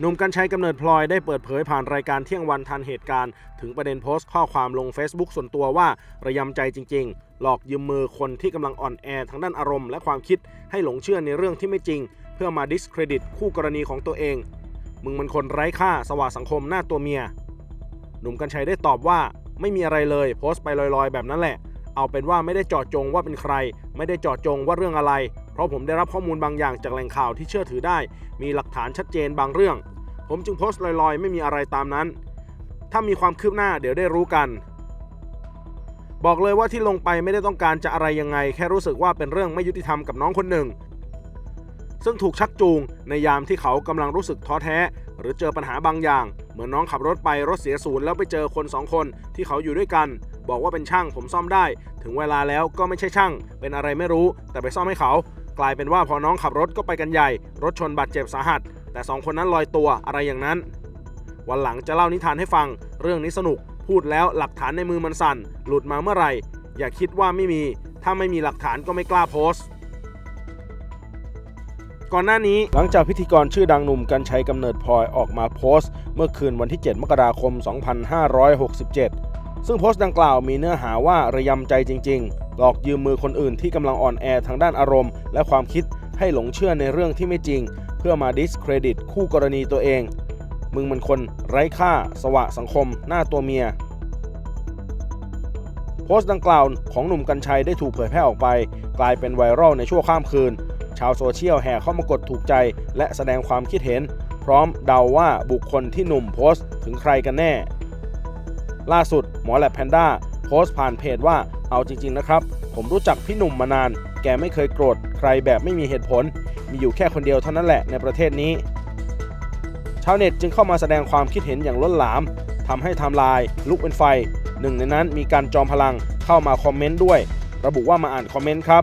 หนุ่มกัญชัยกำเนิดพลอยได้เปิดเผยผ่านรายการเที่ยงวันทันเหตุการณ์ ถึงประเด็นโพสต์ข้อความลง Facebook ส่วนตัวว่าระยำใจจริง ๆ หลอกยืมมือคนที่กำลังอ่อนแอทางด้านอารมณ์และความคิดให้หลงเชื่อในเรื่องที่ไม่จริง เพื่อมาดิสเครดิตคู่กรณีของตัวเอง มึงมันคนไร้ค่าสว่าสังคมหน้าตัวเมีย หนุ่มกัญชัยได้ตอบว่า ไม่มีอะไรเลย โพสต์ไปลอยๆ แบบนั้นแหละ เอาเป็นว่าไม่ได้จาะจงว่าเป็นใคร ไม่ได้จาะจงว่าเรื่องอะไร เพราะผมได้รับข้อมูลบางอย่างจากแหล่งข่าวที่เชื่อถือได้ มีหลักฐานชัดเจนบางเรื่อง ผมจึงโพสต์ลอยๆ ไม่มีอะไรตามนั้น ถ้ามีความคืบหน้าเดี๋ยวได้รู้กัน บอกเลยว่าที่ลงไปไม่ได้ต้องการจะอะไรยังไง แค่รู้สึกว่าเป็นเรื่องไม่ยุติธรรมกับน้องคนหนึ่ง ซึ่งถูกชักจูงในยามที่เขากำลังรู้สึกท้อแท้ หรือเจอปัญหาบางอย่าง เหมือนน้องขับรถไปรถเสียศูนย์แล้วไปเจอคนสองคนที่เขาอยู่ด้วยกันบอกว่าเป็นช่างผมซ่อมได้ ถึงเวลาแล้วก็ไม่ใช่ช่าง เป็นอะไรไม่รู้ แต่ไปซ่อมให้เขา กลายเป็นว่าพอน้องขับรถก็ไปกันใหญ่ รถชนบาดเจ็บสาหัส แต่สองคนนั้นลอยตัวอะไรอย่างนั้น วันหลังจะเล่านิทานให้ฟัง เรื่องนี้สนุก พูดแล้วหลักฐานในมือมันสั่น หลุดมาเมื่อไหร่ อย่าคิดว่าไม่มี ถ้าไม่มีหลักฐานก็ไม่กล้าโพสต์ก่อนหน้านี้หลังจากพิธีกรชื่อดังหนุ่มกัญชัยกำเนิดพลอยออกมาโพสต์ เมื่อคืนวันที่ 7 มกราคม 2567 ซึ่งโพสต์ดังกล่าวมีเนื้อหาว่าระยำใจจริง ๆ หลอกยืมมือคนอื่นที่กำลังอ่อนแอทางด้านอารมณ์ และความคิดให้หลงเชื่อในเรื่องที่ไม่จริง เพื่อมาดิสเครดิตคู่กรณีตัวเอง มึงมันคนไร้ค่า สวะสังคม หน้าตัวเมีย โพสต์ดังกล่าวของหนุ่มกัญชัยได้ถูกเผยแพร่ออกไป กลายเป็นไวรัลในชั่วข้ามคืน ชาวโซเชียลแห่เข้ามากดถูกใจ และแสดงความคิดเห็น พร้อมเดาว่าบุคคลที่หนุ่มโพสต์ถึงใครกันแน่ ล่าสุดหมอแลบแพนด้าโพสต์ผ่านเพจว่า เอาจริงๆนะครับ ผมรู้จักพี่หนุ่มมานาน แกไม่เคยโกรธใครแบบไม่มีเหตุผล มีอยู่แค่คนเดียวเท่านั้นแหละในประเทศนี้ ชาวเน็ตจึงเข้ามาแสดงความคิดเห็นอย่างล้นหลามทำให้ไทม์ไลน์ลุกเป็นไฟ หนึ่งในนั้นมีการจอมพลังเข้ามาคอมเมนต์ด้วย ระบุว่ามาอ่านคอมเมนต์ครับ